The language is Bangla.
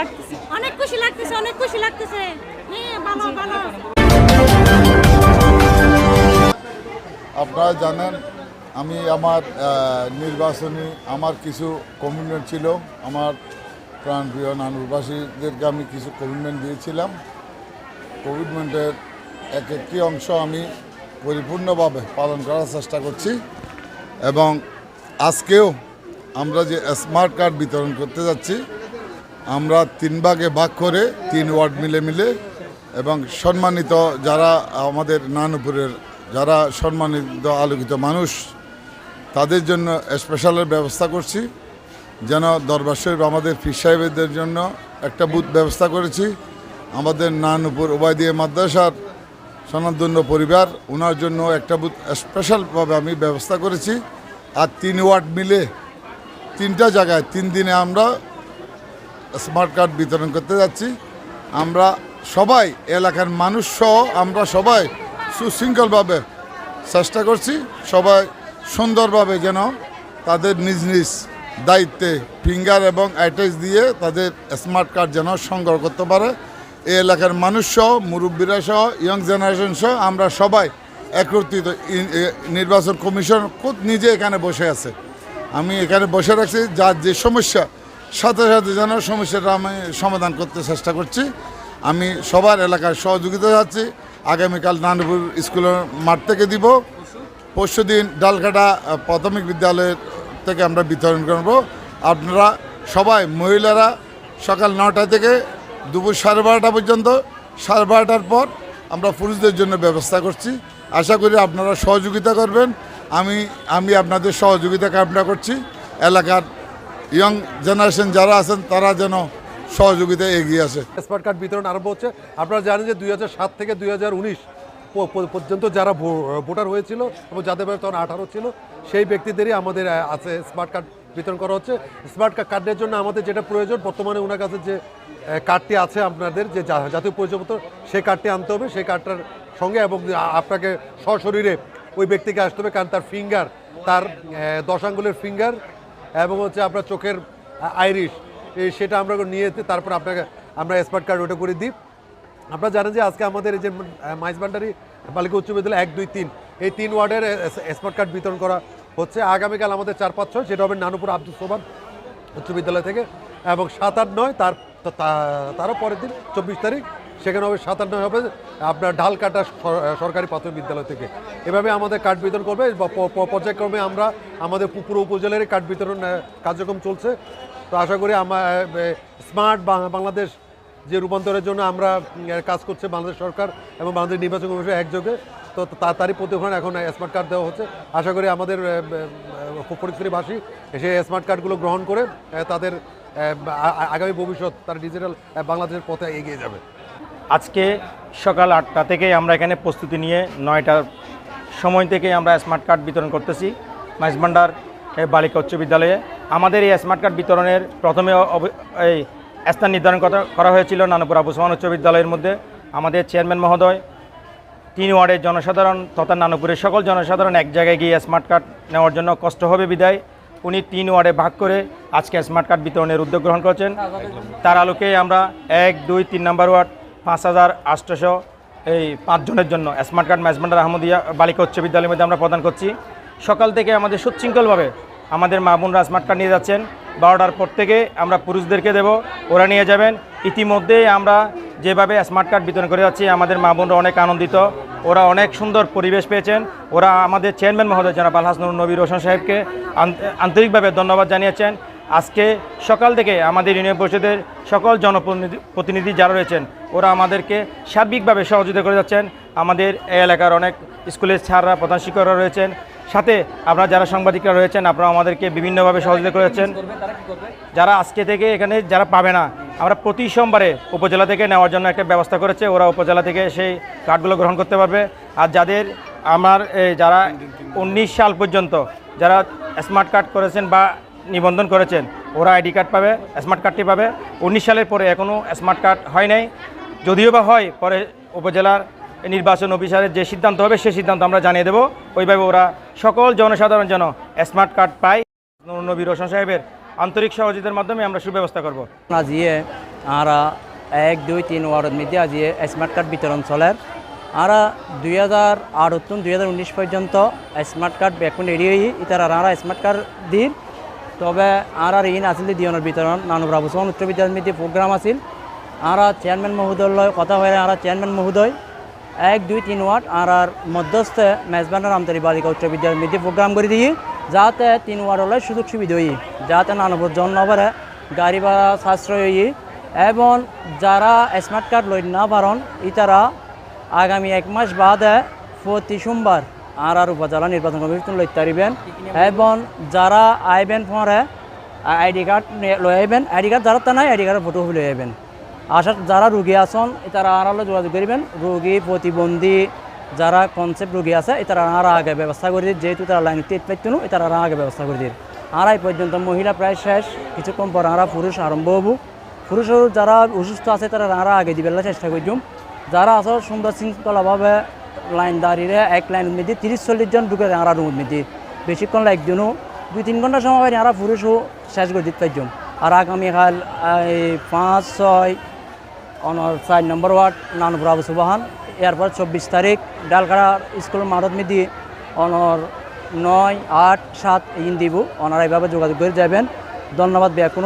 লাগতেছে। অনেক খুশি লাগতেছে, অনেক খুশি লাগতেছে। হ্যাঁ ভালো ভালো। আপনারা জানেন, আমি আমার নির্বাচনী আমার কিছু কমিটমেন্ট ছিল। আমার প্রাণপ্রিয় নানুরবাসীদেরকে আমি কিছু কমিটমেন্ট দিয়েছিলাম। কমিটমেন্টের এক একটি অংশ আমি পরিপূর্ণভাবে পালন করার চেষ্টা করছি। এবং আজকেও আমরা যে স্মার্ট কার্ড বিতরণ করতে যাচ্ছি আমরা তিন ভাগে ভাগ করে তিন ওয়ার্ড মিলে মিলে এবং সম্মানিত যারা আমাদের নানুপুরের, যারা সম্মানিত আলোকিত মানুষ, তাদের জন্য স্পেশালের ব্যবস্থা করছি। যেন দরবার শরীফ আমাদের ফির সাহেবদের জন্য একটা বুথ ব্যবস্থা করেছি। আমাদের নানুপুর ওবায়দিয়া মাদ্রাসার সনাতন্য পরিবার ওনার জন্য একটা বুথ স্পেশালভাবে আমি ব্যবস্থা করেছি। আর তিন ওয়ার্ড মিলে তিনটা জায়গায়, তিন দিনে আমরা স্মার্ট কার্ড বিতরণ করতে যাচ্ছি। আমরা সবাই, এলাকার মানুষ সহ আমরা সবাই সুশৃঙ্খলভাবে চেষ্টা করছি সবাই সুন্দরভাবে যেন তাদের নিজ নিজ দায়িত্বে ফিঙ্গার এবং অ্যাটাচ দিয়ে তাদের স্মার্ট কার্ড যেন সংগ্রহ করতে পারে। এই এলাকার মানুষ সহ, মুরব্বীরা সহ ইয়ং জেনারেশন সহ আমরা সবাই একত্রিত নির্বাচন কমিশন খুব নিজে এখানে বসে আছে। আমি এখানে বসে রাখছি, যার যে সমস্যা সাথে সাথে যেন সমস্যাটা আমি সমাধান করতে চেষ্টা করছি। আমি সবার এলাকার সহযোগিতা যাচ্ছি আগামীকাল নানপুর স্কুলের মাঠ থেকে দিব। পরশু দিন ডালকাটা প্রাথমিক বিদ্যালয়ের থেকে আমরা বিতরণ করব। আপনারা সবাই মহিলারা সকাল নটা থেকে দুপুর সাড়ে বারোটা পর্যন্ত, সাড়ে বারোটার পর আমরা পুরুষদের জন্য ব্যবস্থা করছি। আশা করি আপনারা সহযোগিতা করবেন। আমি আমি আপনাদের সহযোগিতা কামনা করছি। এলাকার ইয়ং জেনারেশন যারা আছেন, তারা যেন সহযোগিতায় এগিয়ে আসে। স্মার্ট কার্ড বিতরণ আরম্ভ হচ্ছে। আপনারা জানেন যে দুই থেকে দুই পর্যন্ত যারা ভোটার হয়েছিল এবং যাদের বয়স তখন আঠারো ছিল, সেই ব্যক্তিদেরই আমাদের আছে স্মার্ট কার্ড বিতরণ করা হচ্ছে। স্মার্ট কার্ডের জন্য আমাদের যেটা প্রয়োজন, বর্তমানে ওনার কাছে যে কার্ডটি আছে আপনাদের, যে জাতীয় পরিচয়পত্র, সেই কার্ডটি আনতে হবে। সেই কার্ডটার সঙ্গে এবং আপনাকে সশরীরে ওই ব্যক্তিকে আসতে হবে, কারণ তার ফিঙ্গার তার দশ আঙ্গুলের ফিঙ্গার এবং হচ্ছে আপনার চোখের আইরিশ সেটা আমরা নিয়ে তারপর আপনাকে আমরা স্মার্ট কার্ড ওটা করে দিই। আপনারা জানেন যে আজকে আমাদের এই যে মাইজ ভান্ডারি বালিকা উচ্চ বিদ্যালয় এক, দুই, তিন, এই তিন ওয়ার্ডের স্মার্ট কার্ড বিতরণ করা হচ্ছে। আগামীকাল আমাদের চার, পাঁচ, ছয়, সেটা হবে নানুপুর আব্দুল সোবান উচ্চ বিদ্যালয় থেকে এবং সাত, আট, নয়, তার তারও পরের দিন, চব্বিশ তারিখ সেখানে হবে সাত আট হবে আপনার ঢালকাটা সর- সরকারি প্রাথমিক বিদ্যালয় থেকে। এভাবে আমাদের কার্ড বিতরণ করবে পর্যায়ক্রমে আমরা আমাদের পু- পুরো উপজেলারই কার্ড বিতরণ কার্যক্রম চলছে। তো আশা করি আমার স্মার্ট বাংলাদেশ যে রূপান্তরের জন্য আমরা কাজ করছে বাংলাদেশ সরকার এবং বাংলাদেশ নির্বাচন কমিশন একযোগে, তো তারই প্রতিফলন এখন স্মার্ট কার্ড দেওয়া হচ্ছে। আশা করি আমাদের পরিস্থিতিভাষী সেই স্মার্ট কার্ডগুলো গ্রহণ করে তাদের আগামী ভবিষ্যৎ তার ডিজিটাল বাংলাদেশের পথে এগিয়ে যাবে। আজকে সকাল আটটা থেকে আমরা এখানে প্রস্তুতি নিয়ে নয়টার সময় থেকে আমরা স্মার্ট কার্ড বিতরণ করতেছি। মাইজভান্ডার বালিকা উচ্চ বিদ্যালয়ে। আমাদের এই স্মার্ট কার্ড বিতরণের প্রথমে এই স্থান নির্ধারণ করা- হয়েছিল নানপুর আবু সোহান উচ্চ বিদ্যালয়ের মধ্যে। আমাদের চেয়ারম্যান মহোদয়, তিন ওয়ার্ডের জনসাধারণ তথা নানপুরের সকল জনসাধারণ এক জায়গায় গিয়ে স্মার্ট কার্ড নেওয়ার জন্য কষ্ট হবে বিদায়। উনি তিন ওয়ার্ডে ভাগ করে আজকে স্মার্ট কার্ড বিতরণের উদ্যোগ গ্রহণ করেছেন। তার আলোকে আমরা এক, দুই, তিন নম্বর ওয়ার্ড পাঁচ হাজার আটশোশো এই পাঁচজনের জন্য। স্মার্ট কার্ড ম্যাজমেন্টার আহমদিয়া বালিকা উচ্চ বিদ্যালয়ের মধ্যে আমরা প্রদান করছি। সকাল থেকে আমাদের সুশৃঙ্খলভাবে আমাদের মা বোনরা স্মার্ট কার্ড নিয়ে যাচ্ছেন। বারোটার পর থেকে আমরা পুরুষদেরকে দেব, ওরা নিয়ে যাবেন। ইতিমধ্যেই আমরা যেভাবে স্মার্ট কার্ড বিতরণ করে যাচ্ছি, আমাদের মা বোনরা অনেক আনন্দিত। ওরা অনেক সুন্দর পরিবেশ পেয়েছেন। ওরা আমাদের চেয়ারম্যান মহোদয় জনাব আলহাসনুর নবী রোশন সাহেবকে আন্ত- আন্তরিকভাবে ধন্যবাদ জানিয়েছেন। আজকে সকাল থেকে আমাদের ইউনিয়ন পরিষদের সকল জনপ্রতিনিধি প্রতিনিধি যারা রয়েছেন, ওরা আমাদেরকে সার্বিকভাবে সহযোগিতা করে যাচ্ছেন। আমাদের এই এলাকার অনেক স্কুলের ছাড়রা প্রধান শিক্ষকরা রয়েছেন। সাথে আপনারা যারা সাংবাদিকরা রয়েছেন, আপনারা আমাদেরকে বিভিন্নভাবে সহযোগিতা করে যাচ্ছেন। যারা আজকে থেকে এখানে যারা পাবে না, আমরা প্রতি সোমবারে উপজেলা থেকে নেওয়ার জন্য একটা ব্যবস্থা করেছে। ওরা উপজেলা থেকে সেই কার্ডগুলো গ্রহণ করতে পারবে। আর যাদের আমার যারা উনিশ সাল পর্যন্ত যারা স্মার্ট কার্ড করেছেন বা নিবন্ধন করেছেন। ওরা আইডি কার্ড পাবে, স্মার্ট কার্ডটি পাবে। উনিশ সালের পরে এখনও স্মার্ট কার্ড হয় নাই। যদিও বা হয়, পরে উপজেলার নির্বাচন অফিসারের যে সিদ্ধান্ত হবে সেই সিদ্ধান্ত আমরা জানিয়ে দেবো। ওইভাবে ওরা সকল জনসাধারণ যেন স্মার্ট কার্ড পায়। নবী রোশন সাহেবের আন্তরিক সহযোগিতার মাধ্যমে আমরা সুব্যবস্থা করব। আজিয়ে আরা এক, দুই, তিন ওয়ার্ডের মধ্যে আজিয়ে স্মার্ট কার্ড বিতরণ চলার। আরা দুই হাজার আট দুই হাজার উনিশ পর্যন্ত স্মার্ট কার্ড এখন এড়িয়ে ইতারা আরা স্মার্ট কার্ড দিয়ে তবে আর আর ইন আসিল দিয়নের বিতরণ। নানু বাবুসমান উচ্চ বিদ্যালয়ের মধ্যে প্রোগ্রাম আছিল। আর চেয়ারম্যান মহোদয়, কথা হয়ে আর চেয়ারম্যান মহোদয়, এক, দুই, তিন ওয়ার্ড আর আর মধ্যস্থে মেজবান্ডার আমতারি বালিকা উচ্চ বিদ্যালয়ের মধ্যে প্রোগ্রাম করে দিই, যাতে তিন ওয়ার্ড হলে সুযোগ সুবিধা হই, যাতে নানবর জন্য পারে গাড়ি ভাড়া সাশ্রয় হই, এবং যারা স্মার্ট কার্ড লই না পারন, ইতারা আগামী এক মাস বাদে প্রতি সোমবার আর আর উপজেলা নির্বাচন কমিশন লইতে পারিবেন এবং যারা আইবেন পরে আইডি কার্ড লই আইবেন, আইডি কার্ড যারা তা নাই আইডি কার্ডের ফটো লই আইবেন। আসার যারা রুগী আছেন, তারা আর যোগাযোগ করিবেন। রুগী, প্রতিবন্ধী যারা কনসেপ্ট রুগী আছে তারা আর আগে ব্যবস্থা করে দিন। যেহেতু তারা লাইন টেট পাইতো তারা আর আগে ব্যবস্থা করে দিন। আর এই পর্যন্ত মহিলা প্রায় শেষ। কিছুক্ষণ পর আমরা পুরুষ আরম্ভ হব। পুরুষ যারা অসুস্থ আছে, তারা আর আগে দিবেন চেষ্টা করছুম যারা আছে, সুন্দর শৃঙ্খলাভাবে লাইন দাঁড়িয়ে এক লাইন মধ্যে তিরিশ চল্লিশ জন ঢুকে আর রুমের বেশিক্ষণ লাগজনও দুই তিন ঘণ্টা সময় পাই আর পুরুষও শেষ করে দিতে পারছুম আর আগামীকাল এই পাঁচ, ছয় অনর চার নম্বর ওয়ার্ড, নানপুর আবু সুবাহান, এরপর চব্বিশ তারিখ ডালকাড়া স্কুল মাঠত মিদি অনর নয়, আট, সাত ইন দিব অনারা এইভাবে যোগাযোগ করে যাবেন। ধন্যবাদ ব্যাকুন